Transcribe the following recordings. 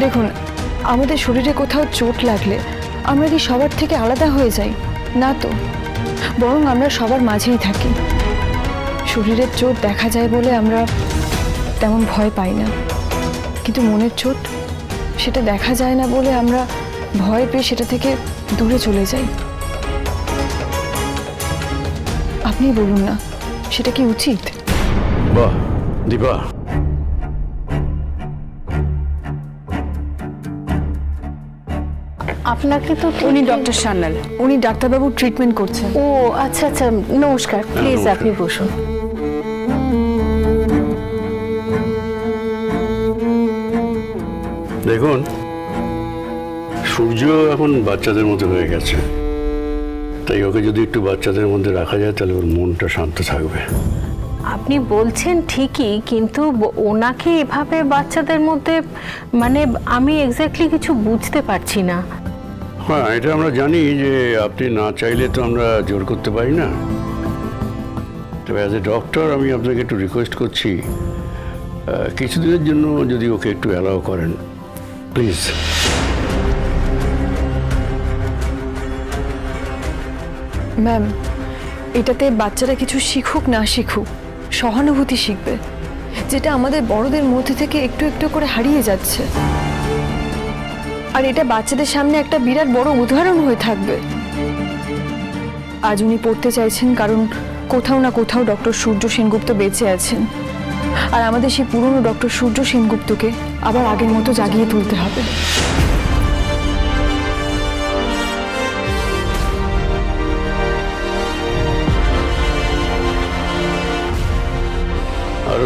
দেখুন, আমাদের শরীরে কোথাও চোট লাগলে আমরা কি সবার থেকে আলাদা হয়ে যাই? না তো। বরং আমরা সবার মাঝেই থাকি। শরীরের চোট দেখা যায় বলে আমরা তেমন ভয় পাই না। কিন্তু মনের চোট সেটা দেখা যায় না বলে আমরা ভয় পেয়ে সেটা থেকে দূরে চলে যাই। আপনি বলুন না, সেটা কি উচিত? বাহ, দিবা। আপনাকে তো উনি ডক্টর সান্যাল। উনি ডাক্তারবাবু ট্রিটমেন্ট করছেন ও আচ্ছা আচ্ছা নমস্কার প্লিজ আপনি বসুন। দেখুন সূর্য এখন বাচ্চাদের মতো হয়ে গেছে। তাই ওকে যদি একটু বাচ্চাদের মধ্যে রাখা যায় তাহলে ওর মনটা শান্ত থাকবে। আপনি বলছেন ঠিকই কিন্তু ওনাকে এভাবে বাচ্চাদের মধ্যে মানে আমি এক্স্যাক্টলি কিছু বুঝতে পারছি না। হ্যাঁ এটা আমরা জানি যে আপনি না চাইলে তো আমরা জোর করতে পারি না। তবে অ্যাজ এ ডক্টর আমি আপনাকে একটু রিকোয়েস্ট করছি কিছুদিনের জন্য যদি ওকে একটু অ্যালাউ করেন প্লিজ ম্যাম এটাতে বাচ্চারা কিছু শিখুক না শিখুক, সহানুভূতি শিখবে, যেটা আমাদের বড়দের মধ্যে থেকে একটু একটু করে হারিয়ে যাচ্ছে। আর এটা বাচ্চাদের সামনে একটা বিরাট বড় উদাহরণ হয়ে থাকবে। আজ উনি পড়তে চাইছেন কারণ কোথাও না কোথাও ডক্টর সূর্য সেনগুপ্ত বেঁচে আছেন। আর আমাদের সেই পুরনো ডক্টর সূর্য সেনগুপ্তকে আবার আগের মতো জাগিয়ে তুলতে হবে।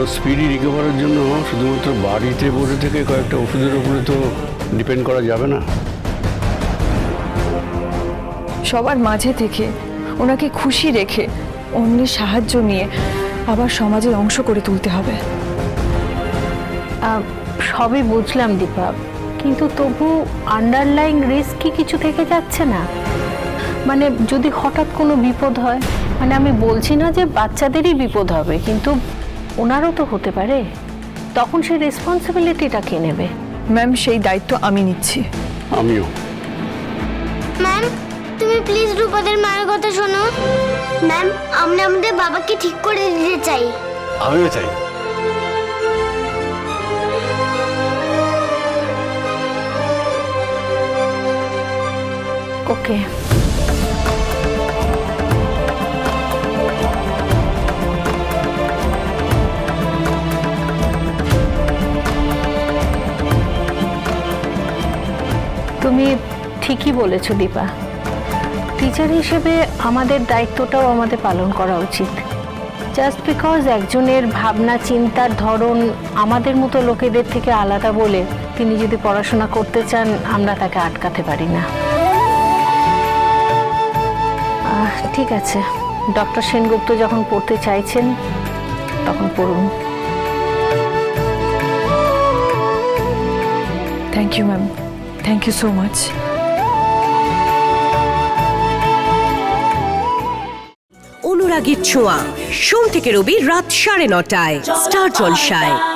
স্পিডি রিকভারের জন্য শুধুমাত্র বাড়িতে বসে থেকে কয়েকটা ওষুধের উপরে তো ডিপেন্ড করা যাবে না। সবার মাঝে থেকে ওনাকে খুশি রেখে অন্যের সাহায্য নিয়ে আবার সমাজের অংশ করে তুলতে হবে। আহ, সবই বুঝলাম দীপা কিন্তু তবু আন্ডারলাইং রিস্ক কি কিছু থেকে যাচ্ছে না? মানে যদি হঠাৎ কোনো বিপদ হয় মানে আমি বলছি না যে বাচ্চাদেরই বিপদ হবে কিন্তু ওনারও তো হতে পারে। তখন সেই রেসপন্সিবিলিটিটা কে নেবে? ম্যাম সেই দায়িত্ব আমি নিচ্ছি। আমিও। ম্যাম তুমি প্লিজ রূপাদের মায়ের কথা শোনো। ম্যাম আমরা আমাদের বাবাকে ঠিক করে দিতে চাই। আমিও চাই। ওকে তুমি ঠিকই বলেছ, দীপা। টিচার হিসেবে আমাদের দায়িত্বটাও আমাদের পালন করা উচিত। জাস্ট বিকজ একজনের ভাবনা, চিন্তার ধরন আমাদের মতো লোকেদের থেকে আলাদা বলে তিনি যদি পড়াশোনা করতে চান, আমরা তাকে আটকাতে পারি না। ঠিক আছে। ডক্টর সেনগুপ্ত যখন পড়তে চাইছেন, তখন পড়ুন। Thank you ma'am thank you so much অনুরাগের ছোঁয়া। সোম থেকে রবি রাত সাড়ে নটায়। স্টার জলসায়।